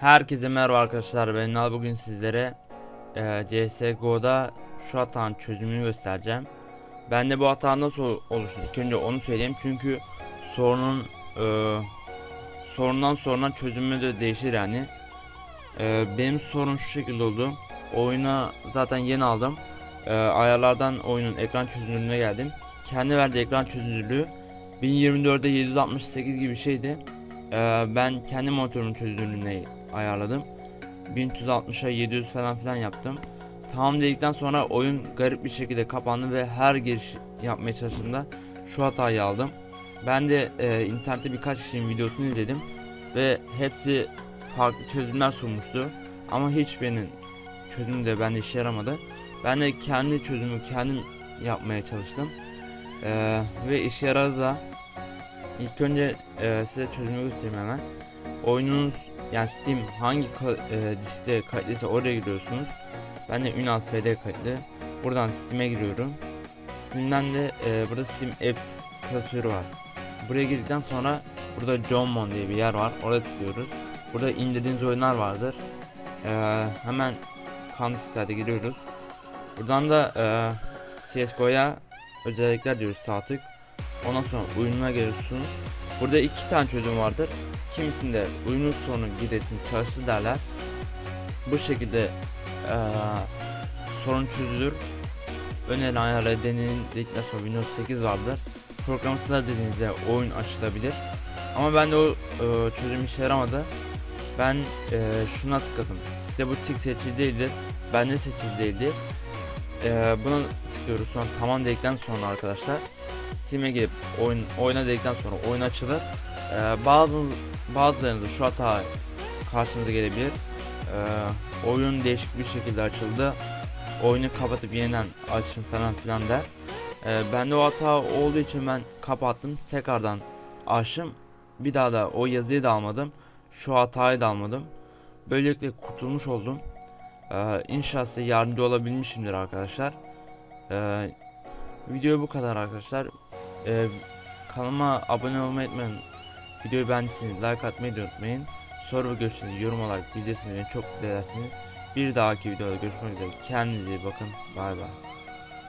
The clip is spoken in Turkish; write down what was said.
Herkese merhaba arkadaşlar ben bugün sizlere e, CSGO'da şu hatanın çözümünü göstereceğim. Ben de bu hata nasıl oluştu ilk önce onu söyleyeyim çünkü sorunun e, sorundan sonra çözümü de değişir yani. E, benim sorun şu şekilde oldu. Oyuna zaten yeni aldım. E, ayarlardan oyunun ekran çözünürlüğüne geldim. Kendi verdiği ekran çözünürlüğü 1024'de 768 gibi bir şeydi. Ee, ben kendi monitörümün çözünürlüğüne ayarladım. 1360'a 700 falan filan yaptım. Tamam dedikten sonra oyun garip bir şekilde kapandı ve her giriş yapmaya çalıştığımda şu hatayı aldım. Ben de e, internette birkaç kişinin videosunu izledim ve hepsi farklı çözümler sunmuştu. Ama hiçbirinin çözümü de bende işe yaramadı. Ben de kendi çözümü kendim yapmaya çalıştım. Ee, ve işe yaradı da. İlk önce e, size çözümü göstereyim hemen. Oyununuz yani Steam hangi ka- e, diskte kayıtlıysa oraya giriyorsunuz. Ben de Ünal FD kayıtlı. Buradan Steam'e giriyorum. Steam'den de e, burada Steam Apps klasörü var. Buraya girdikten sonra burada Johnmon diye bir yer var. Orada tıklıyoruz. Burada indirdiğiniz oyunlar vardır. E, hemen Counter giriyoruz. Buradan da e, CSGO'ya özellikler diyoruz sağ tık. Ondan sonra oyununa geliyorsunuz. Burada iki tane çözüm vardır. Kimisinde oyunun sonu gidesin çalıştı derler. Bu şekilde eee, sorun çözülür. Önerilen ayarları denedikten sonra Windows 8 vardır. Programı sıra dediğinizde oyun açılabilir. Ama ben de o eee, çözüm işe yaramadı. Ben eee şuna tıkladım. Size bu tik seçili değildir. Bende seçili değildir. Eee buna tıklıyoruz sonra tamam dedikten sonra arkadaşlar Steam'e girip oyun oyna dedikten sonra oyun açılır. Ee, bazı bazılarınızda şu hata karşınıza gelebilir. Ee, oyun değişik bir şekilde açıldı. Oyunu kapatıp yeniden açın falan filan der. Ee, ben de o hata olduğu için ben kapattım. Tekrardan açtım. Bir daha da o yazıyı da almadım. Şu hatayı da almadım. Böylelikle kurtulmuş oldum. Ee, inşallah size yardımcı olabilmişimdir arkadaşlar. Ee, video bu kadar arkadaşlar. Ee, kanalıma abone olmayı unutmayın. Videoyu beğendiyseniz like atmayı unutmayın. Soru ve görüşlerinizi yorum olarak bildirseniz beni çok mutlu edersiniz. Bir dahaki videoda görüşmek üzere. Kendinize iyi bakın. Bay bay.